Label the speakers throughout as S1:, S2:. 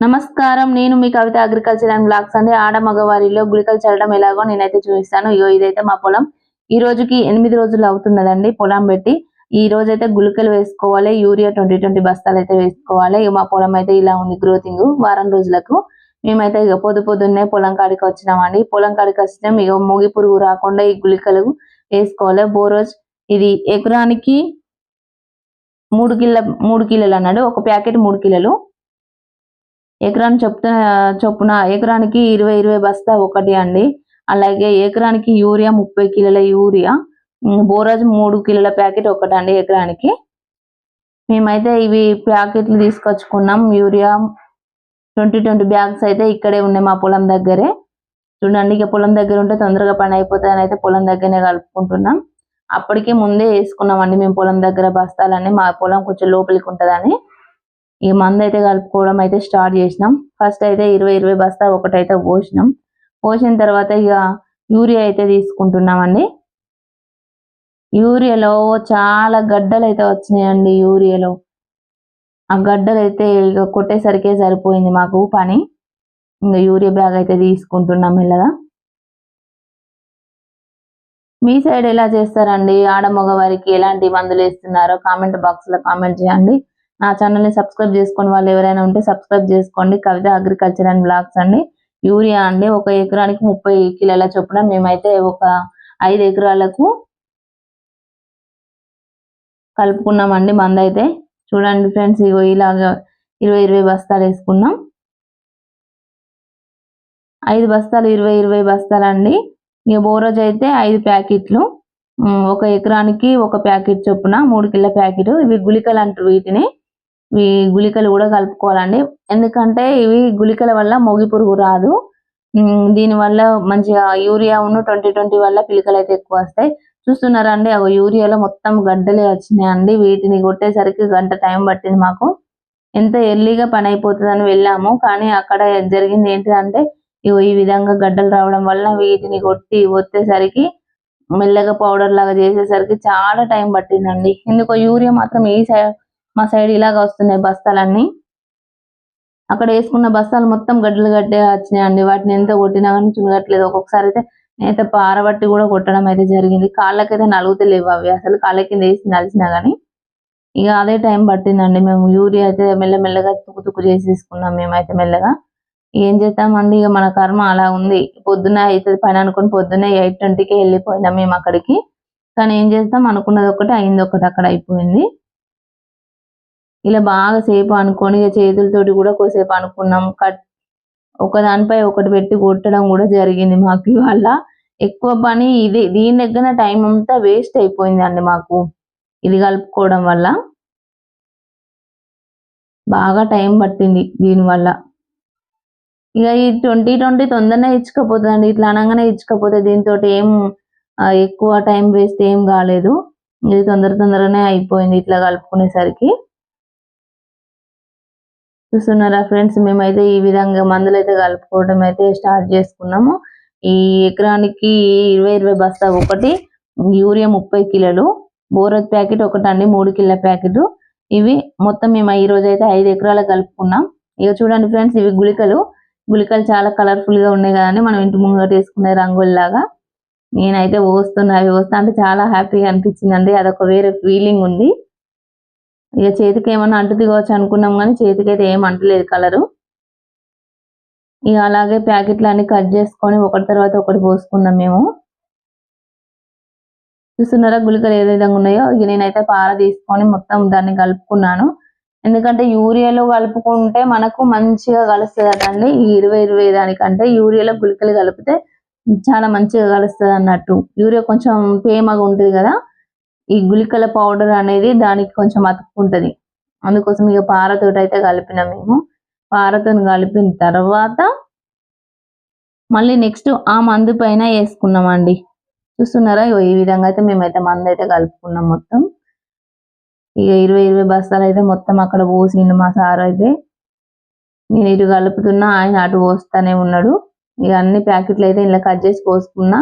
S1: నమస్కారం. నేను మీ కవిత అగ్రికల్చర్ అండ్ బ్లాక్స్ అండి. ఆడ మగవారిలో గుళికలు చల్లడం ఎలాగో నేనైతే చూపిస్తాను. ఇగో ఇదైతే మా పొలం. ఈ రోజుకి ఎనిమిది రోజులు అవుతున్నదండి పొలం పెట్టి. ఈ రోజు అయితే గుళికలు వేసుకోవాలి. యూరియా ట్వంటీ ట్వంటీ బస్తాలు అయితే వేసుకోవాలి మా పొలం అయితే ఇలా ఉంది గ్రోతింగ్ వారం రోజులకు. మేమైతే ఇక పొద్దు పొద్దున్నే పొలం కాడికి వచ్చినామండి. పొలం కాడికి వచ్చినాం. ఇక ముగి పురుగు రాకుండా ఈ గుళికలు వేసుకోవాలి. బోరోజ్ ఇది ఎకరానికి మూడు కిలో మూడు కిలోలు అన్నాడు. ఒక ప్యాకెట్ మూడు కిలోలు. ఎకరానికి చొప్పున చొప్పున ఎకరానికి ఇరవై ఇరవై బస్తా ఒకటి అండి. అలాగే ఎకరానికి యూరియా ముప్పై కిలోల యూరియా బోరాజ్ మూడు కిలోల ప్యాకెట్ ఒకటి అండి ఎకరానికి. మేమైతే ఇవి ప్యాకెట్లు తీసుకొచ్చుకున్నాం. యూరియా ట్వంటీ ట్వంటీ బ్యాగ్స్ అయితే ఇక్కడే ఉన్నాయి మా పొలం దగ్గరే. చూడండి ఇక పొలం దగ్గర ఉంటే తొందరగా పని అయిపోతుందని అయితే పొలం దగ్గరనే కలుపుకుంటున్నాం. అప్పటికే ముందే వేసుకున్నామండి మేము పొలం దగ్గర బస్తాలన్నీ. మా పొలం కొంచెం లోపలికి ఉంటుందని. ఈ మందు అయితే కలుపుకోవడం అయితే స్టార్ట్ చేసినాం. ఫస్ట్ అయితే ఇరవై ఇరవై బస్తా ఒకటైతే పోసినాం. పోసిన తర్వాత ఇక యూరియా అయితే తీసుకుంటున్నామండి. యూరియాలో చాలా గడ్డలు అయితే వచ్చినాయండి యూరియాలో. ఆ గడ్డలు అయితే ఇక కొట్టేసరికే సరిపోయింది మాకు పని. ఇంకా యూరియా బ్యాగ్ అయితే తీసుకుంటున్నాం మెల్లగా. మీ సైడ్ ఎలా చేస్తారండి? ఆడ మగవారికి ఎలాంటి మందులు వేస్తున్నారో కామెంట్ బాక్స్లో కామెంట్ చేయండి. నా ఛానల్ని సబ్స్క్రైబ్ చేసుకుని వాళ్ళు ఎవరైనా ఉంటే సబ్స్క్రైబ్ చేసుకోండి. కవిత అగ్రికల్చర్ అండ్ బ్లాగ్స్ అండి. యూరియా అండి. ఒక ఎకరానికి ముప్పై కిలోల చొప్పున మేమైతే ఒక ఐదు ఎకరాలకు కలుపుకున్నామండి మంద అయితే. చూడండి ఫ్రెండ్స్ ఇగో ఇలాగా ఇరవై ఇరవై బస్తాలు వేసుకున్నాం. ఐదు బస్తాలు ఇరవై ఇరవై బస్తాలు అండి ఇక బోరోజ్ అయితే ఐదు ప్యాకెట్లు. ఒక ఎకరానికి ఒక ప్యాకెట్ చొప్పున మూడు కిలో ప్యాకెట్. ఇవి గుళికలు అంటారు వీటిని. ఈ గుళికలు కూడా కలుపుకోవాలండి. ఎందుకంటే ఇవి గుళికల వల్ల మొగి పురుగు రాదు. దీనివల్ల దీని వల్ల మంచిగా యూరియా ఉన్న ట్వంటీ ట్వంటీ వల్ల పిలికలు అయితే ఎక్కువ వస్తాయి. చూస్తున్నారండి ఒక యూరియాలో మొత్తం గడ్డలే వచ్చినాయండి. వీటిని కొట్టేసరికి గంట టైం పట్టింది మాకు. ఎంత ఎర్లీగా పని అయిపోతుందని వెళ్ళాము. కానీ అక్కడ జరిగింది ఏంటిదంటే ఇవి ఈ విధంగా గడ్డలు రావడం వల్ల వీటిని కొట్టి వచ్చేసరికి మెల్లగా పౌడర్ లాగా చేసేసరికి చాలా టైం పట్టిందండి. ఎందుకో యూరియా మాత్రం ఈ సైడ్ మా సైడ్ ఇలాగ వస్తున్నాయి బస్తాలన్నీ. అక్కడ వేసుకున్న బస్తాలు మొత్తం గడ్డలు గడ్డే వచ్చినాయండి. వాటిని ఎంత కొట్టినా కానీ చూడట్లేదు. ఒక్కొక్కసారి అయితే నేత పారబట్టి కూడా కొట్టడం అయితే జరిగింది. కాళ్ళకైతే నలుగుతలేవు అవి. అసలు కాళ్ళ కింద వేసి నలిసినా కానీ ఇక అదే టైం పట్టిందండి. మేము యూరియా అయితే మెల్లమెల్లగా తుక్కు తుక్కు చేసేసుకున్నాం మేమైతే మెల్లగా. ఏం చేస్తామండి ఇక మన కర్మ అలా ఉంది. పొద్దున్న అవుతుంది పని అనుకుని పొద్దున్నే ఎయిట్ ట్వంటీకి వెళ్ళిపోయినాం మేము అక్కడికి. కానీ ఏం చేస్తాం అనుకున్నది ఒకటి అయింది ఒకటి అక్కడ అయిపోయింది. ఇలా బాగా సేపు అనుకొని ఇక చేతులతోటి కూడా కొద్దిసేపు అనుకున్నాం. కట్ ఒక దానిపై ఒకటి పెట్టి కొట్టడం కూడా జరిగింది మాకు ఇవాళ. ఎక్కువ పని ఇది దీని దగ్గర టైం అంతా వేస్ట్ అయిపోయిందండి మాకు ఇది కలుపుకోవడం వల్ల. బాగా టైం పట్టింది దీనివల్ల ఇక ఈ ట్వంటీ ట్వంటీ తొందరనే ఇచ్చుకపోతుందండి. ఇట్లా అనగానే ఇచ్చుకపోతే దీంతో ఏం ఎక్కువ టైం వేస్ట్ ఏం కాలేదు. ఇది తొందర తొందరగానే అయిపోయింది ఇట్లా కలుపుకునేసరికి. చూస్తున్నారా ఫ్రెండ్స్. మేమైతే ఈ విధంగా మందులు అయితే కలుపుకోవడం అయితే స్టార్ట్ చేసుకున్నాము. ఈ ఎకరానికి ఇరవై ఇరవై బస్తా ఒకటి యూరియా ముప్పై కిలోలు బోరత్ ప్యాకెట్ ఒకటి అండి మూడు కిలోల ప్యాకెట్. ఇవి మొత్తం మేము ఈ రోజు అయితే ఐదు ఎకరాలు కలుపుకున్నాం. ఇక చూడండి ఫ్రెండ్స్ ఇవి గుళికలు. గుళికలు చాలా కలర్ఫుల్గా ఉన్నాయి కదండి. మనం ఇంటి ముంగట వేసుకునే రంగుల్లాగా. నేనైతే పోస్తున్నా అవి పోస్తా అంటే చాలా హ్యాపీగా అనిపించిందండి. అదొక వేరే ఫీలింగ్ ఉంది. ఇక చేతికి ఏమన్నా అంటు దిగవచ్చు అనుకున్నాం కానీ చేతికి అయితే ఏం అంటలేదు కలరు. ఇక అలాగే ప్యాకెట్లు అన్ని కట్ చేసుకొని ఒకటి తర్వాత ఒకటి పోసుకున్నాం మేము. చూస్తున్నారా గుళికలు ఏ విధంగా ఉన్నాయో? ఇక నేనైతే పార తీసుకొని మొత్తం దాన్ని కలుపుకున్నాను. ఎందుకంటే యూరియాలో కలుపుకుంటే మనకు మంచిగా కలుస్తుంది కదండి ఈ ఇరవై ఇరవై దానికంటే యూరియాలో గుళికలు కలిపితే చాలా మంచిగా కలుస్తుంది అన్నట్టు. యూరియా కొంచెం తేమగా ఉంటుంది కదా. ఈ గుళికల పౌడర్ అనేది దానికి కొంచెం అతుక్కుంటది అందుకోసం ఇక పారతో అయితే కలిపినాం మేము. పారతో కలిపిన తర్వాత మళ్ళీ నెక్స్ట్ ఆ మందు పైన వేసుకున్నామండి. చూస్తున్నారా? ఈ విధంగా అయితే మేమైతే మందు అయితే కలుపుకున్నాం మొత్తం. ఇక ఇరవై ఇరవై బస్తాలు అయితే మొత్తం అక్కడ పోసిండు మా సార్ అయితే. నేను ఇటు కలుపుతున్నా ఆయన అటు పోస్తానే ఉన్నాడు. ఇక అన్ని ప్యాకెట్లు అయితే ఇలా కట్ చేసి పోసుకున్నా.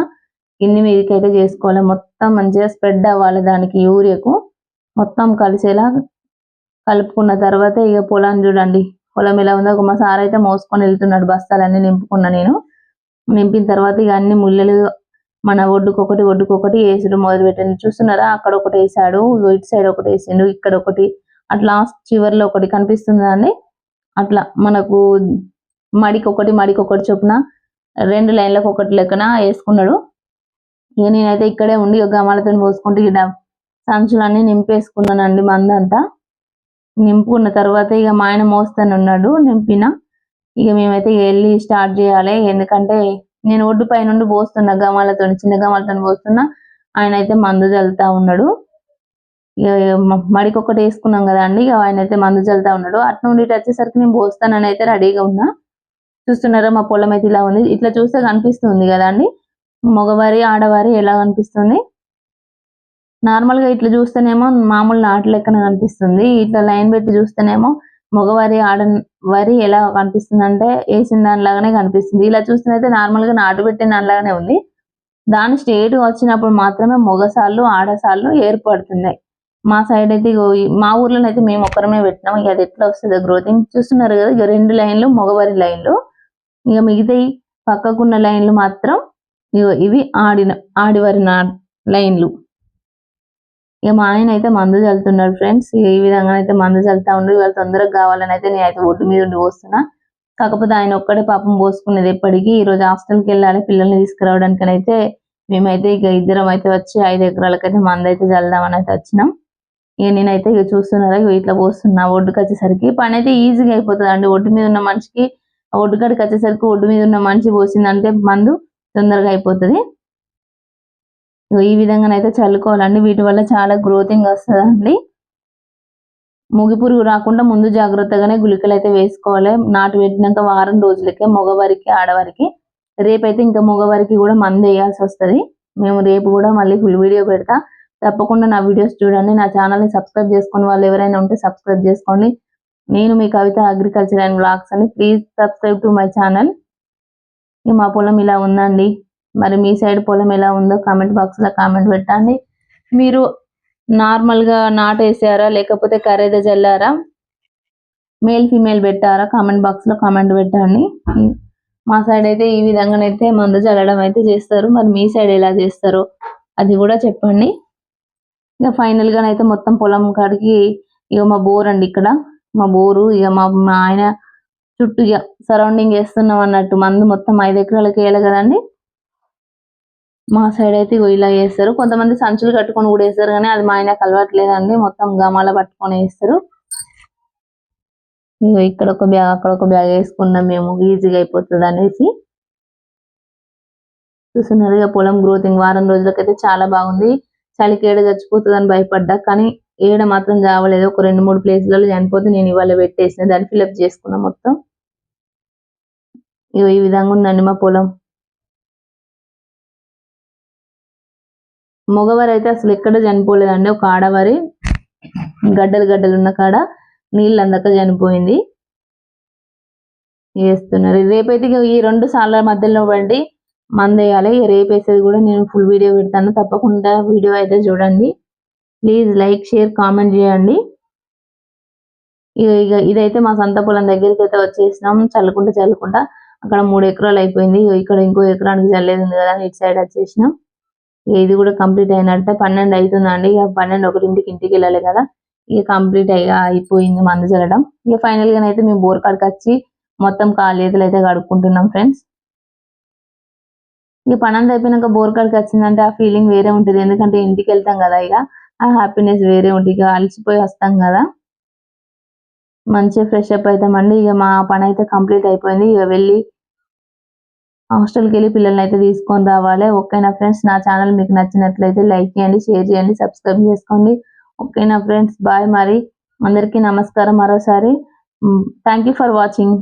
S1: కింది మీదకి అయితే చేసుకోవాలి. మొత్తం మంచిగా స్ప్రెడ్ అవ్వాలి దానికి యూరియకు. మొత్తం కలిసేలా కలుపుకున్న తర్వాత ఇక పొలాన్ని చూడండి. పొలం ఎలా ఉందో. ఒక మా సార్ అయితే మోసుకొని వెళ్తున్నాడు బస్తాలన్నీ నింపుకున్నా నేను. నింపిన తర్వాత ఇక అన్ని ముళ్ళలు మన ఒడ్డుకొకటి ఒడ్డుకొకటి వేసుడు మొదలు పెట్టండి చూస్తున్నారా? అక్కడ ఒకటి వేసాడు. ఇటు సైడ్ ఒకటి వేసిండు. ఇక్కడ ఒకటి. అట్లా చివర్లో ఒకటి కనిపిస్తుందండి అట్లా మనకు మడికి ఒకటి మడికి ఒకటి చొప్పున రెండు లైన్లకు ఒకటి లెక్కన వేసుకున్నాడు. ఇక నేనైతే ఇక్కడే ఉండి ఇక గమాలతో పోసుకుంటూ ఇక సంచులన్నీ నింపేసుకున్నానండి మందంతా. నింపుకున్న తర్వాత ఇక మా ఆయన మోస్తాను ఉన్నాడు నింపిన. ఇక మేమైతే వెళ్ళి స్టార్ట్ చేయాలి. ఎందుకంటే నేను ఒడ్డు పై నుండి పోస్తున్నా గమాలతో చిన్న గమాలతో పోస్తున్నా. ఆయన అయితే మందు చల్లుతా ఉన్నాడు. ఇక మడికి ఒకటి వేసుకున్నాం కదా అండి ఇక ఆయన అయితే మందు చల్లుతా ఉన్నాడు. అటు నుండి ఇటు వచ్చేసరికి నేను పోస్తానని అయితే రెడీగా ఉన్నా. చూస్తున్నారా మా పొలం అయితే ఇలా ఉంది. ఇట్లా చూస్తే కనిపిస్తుంది కదా అండి. మగవారి ఆడవారి ఎలా కనిపిస్తుంది? నార్మల్గా ఇట్లా చూస్తేనేమో మామూలు నాటు లెక్కన కనిపిస్తుంది. ఇట్లా లైన్ పెట్టి చూస్తేనేమో మగవారి ఆడ వరి ఎలా కనిపిస్తుంది అంటే వేసిన దానిలాగానే కనిపిస్తుంది. ఇలా చూస్తేనైతే నార్మల్గా నాటు పెట్టిన దానిలాగానే ఉంది. దాని స్టేట్ వచ్చినప్పుడు మాత్రమే మొగసాళ్ళు ఆడసాళ్ళు ఏర్పడుతున్నాయి మా సైడ్ అయితే మా ఊర్లో అయితే మేము ఒక్కరమే పెట్టినాం. ఇక అది ఎట్లా వస్తుందో గ్రోతింగ్ చూస్తున్నారు కదా ఇక రెండు లైన్లు మగవారి లైన్లు. ఇక మిగతాయి పక్కకున్న లైన్లు మాత్రం ఇవి ఆడిన ఆడివారి నా లైన్లు. ఇక మా ఆయన అయితే మందు చల్లుతున్నాడు ఫ్రెండ్స్. ఈ విధంగా అయితే మందు చల్లుతా ఉండు ఇవాళ తొందరగా కావాలని అయితే నేను అయితే ఒడ్డు మీద ఉండి పోస్తున్నా. కాకపోతే ఆయన ఒక్కడే పాపం పోసుకునేది ఎప్పటికీ. ఈ రోజు హాస్టల్కి వెళ్ళాలి పిల్లల్ని తీసుకురావడానికి అయితే మేమైతే ఇక ఇద్దరం అయితే వచ్చి ఐదు ఎకరాలకైతే మందు అయితే చల్దామని అయితే వచ్చినాం. ఇక నేనైతే ఇక చూస్తున్నారా ఇట్లా పోస్తున్నా ఒడ్డుకు వచ్చేసరికి. పని అయితే ఈజీగా అయిపోతుంది అండి ఒడ్డు మీద ఉన్న మనిషికి ఆ ఒడ్డు కాడికి వచ్చేసరికి ఒడ్డు మీద ఉన్న మనిషి పోసిందంటే మందు తొందరగా అయిపోతుంది. ఈ విధంగానైతే చల్లుకోవాలండి. వీటి వల్ల చాలా గ్రోతింగ్ వస్తుందండి. ముగి పురుగు రాకుండా ముందు జాగ్రత్తగానే గుళికలు అయితే వేసుకోవాలి. నాటు పెట్టినాక వారం రోజులకే మగవారికి ఆడవారికి. రేపైతే ఇంకా మగవారికి కూడా మందు వేయాల్సి వస్తుంది. మేము రేపు కూడా మళ్ళీ ఫుల్ వీడియో పెడతా. తప్పకుండా నా వీడియోస్ చూడండి. నా ఛానల్ని సబ్స్క్రైబ్ చేసుకుని వాళ్ళు ఎవరైనా ఉంటే సబ్స్క్రైబ్ చేసుకోండి. నేను మీ కవిత అగ్రికల్చర్ అండ్ బ్లాగ్స్ అని please subscribe to my channel మా పొలం ఇలా ఉందండి. మరి మీ సైడ్ పొలం ఎలా ఉందో కామెంట్ బాక్స్లో కామెంట్ పెట్టండి. మీరు నార్మల్గా నాటేసారా లేకపోతే ఖరీదు చల్లారా మేల్ ఫీమేల్ పెట్టారా? కామెంట్ బాక్స్లో కామెంట్ పెట్టండి. మా సైడ్ అయితే ఈ విధంగానైతే మందు చల్లడం అయితే చేస్తారు. మరి మీ సైడ్ ఎలా చేస్తారో అది కూడా చెప్పండి. ఇక ఫైనల్గా అయితే మొత్తం పొలం కాడికి ఇక మా బోర్ అండి ఇక్కడ. మా బోరు ఇక మా ఆయన చుట్టూ సరౌండింగ్ వేస్తున్నాం అన్నట్టు. మందు మొత్తం ఐదు ఎకరాలకి వేయాలి కదండి? మా సైడ్ అయితే ఇలా వేస్తారు కొంతమంది సంచులు కట్టుకొని కూడా వేస్తారు కానీ అది మా ఆయనకు అలవాట్లేదండి. మొత్తం గమాల పట్టుకొని వేస్తారు ఇగో ఇక్కడ ఒక బ్యాగ్ అక్కడ ఒక బ్యాగ్ వేసుకున్నాం మేము. ఈజీగా అయిపోతుంది అనేసి. చూస్తున్నారు ఇక పొలం గ్రోతింగ్ వారం రోజులకైతే చాలా బాగుంది. చలికేడ ఏడ చచ్చిపోతుంది అని భయపడ్డా కానీ ఈడ మాత్రం చావలేదు. ఒక రెండు మూడు ప్లేస్లలో చనిపోతే నేను ఇవాళ పెట్టేసిన. దాన్ని ఫిల్అప్ చేసుకున్నా మొత్తం. ఇగో ఈ విధంగా ఉందండి మా పొలం. మగవారు అయితే అసలు ఎక్కడ చనిపోలేదండి. ఒక ఆడవారి గడ్డలు గడ్డలు ఉన్న కాడ నీళ్ళు అందక చనిపోయింది. వేస్తున్నారు రేపైతే ఈ రెండు సార్ల మధ్యలో పడి మంద వేయాలి రేపు వేసేది కూడా నేను ఫుల్ వీడియో పెడతాను. తప్పకుండా వీడియో అయితే చూడండి. ప్లీజ్ లైక్ షేర్ కామెంట్ చేయండి. ఇక ఇక ఇదైతే మా సొంత పొలం దగ్గరికి అయితే వచ్చేసినాం. చల్లకుండా చల్లకుండా అక్కడ మూడు ఎకరాలు అయిపోయింది. ఇగో ఇక్కడ ఇంకో ఎకరానికి చల్లేది ఉంది కదా అని ఇటు సైడ్ వచ్చేసినాం. ఇది కూడా కంప్లీట్ అయినట్ట. పన్నెండు అవుతుందండి. ఇక పన్నెండు ఒకటింటికి ఇంటికి వెళ్ళాలి కదా. ఇక కంప్లీట్ అయ్యా అయిపోయింది మందు చల్లడం. ఇక ఫైనల్గా అయితే మేము బోర్ కాడికి వచ్చి మొత్తం కాలేజీలు అయితే కడుక్కుంటున్నాం ఫ్రెండ్స్ ఇక పని అయిపోయినాక బోర్ కాడికి వచ్చిందంటే ఆ ఫీలింగ్ వేరే ఉంటుంది. ఎందుకంటే ఇంటికి వెళ్తాం కదా ఇక ఆ హ్యాపీనెస్ వేరే ఉంటుంది ఇక అలసిపోయి వస్తాం కదా. మంచిగా ఫ్రెష్ అప్ అవుతామండి ఇక మా పని అయితే కంప్లీట్ అయిపోయింది. ఇక వెళ్ళి హాస్టల్కి వెళ్ళి పిల్లల్ని అయితే తీసుకొని రావాలి. ఓకేనా ఫ్రెండ్స్ నా ఛానల్ మీకు నచ్చినట్లయితే లైక్ చేయండి షేర్ చేయండి సబ్స్క్రైబ్ చేసుకోండి. ఓకేనా ఫ్రెండ్స్ బాయ్ మరి. అందరికీ నమస్కారం మరోసారి. Thank you for watching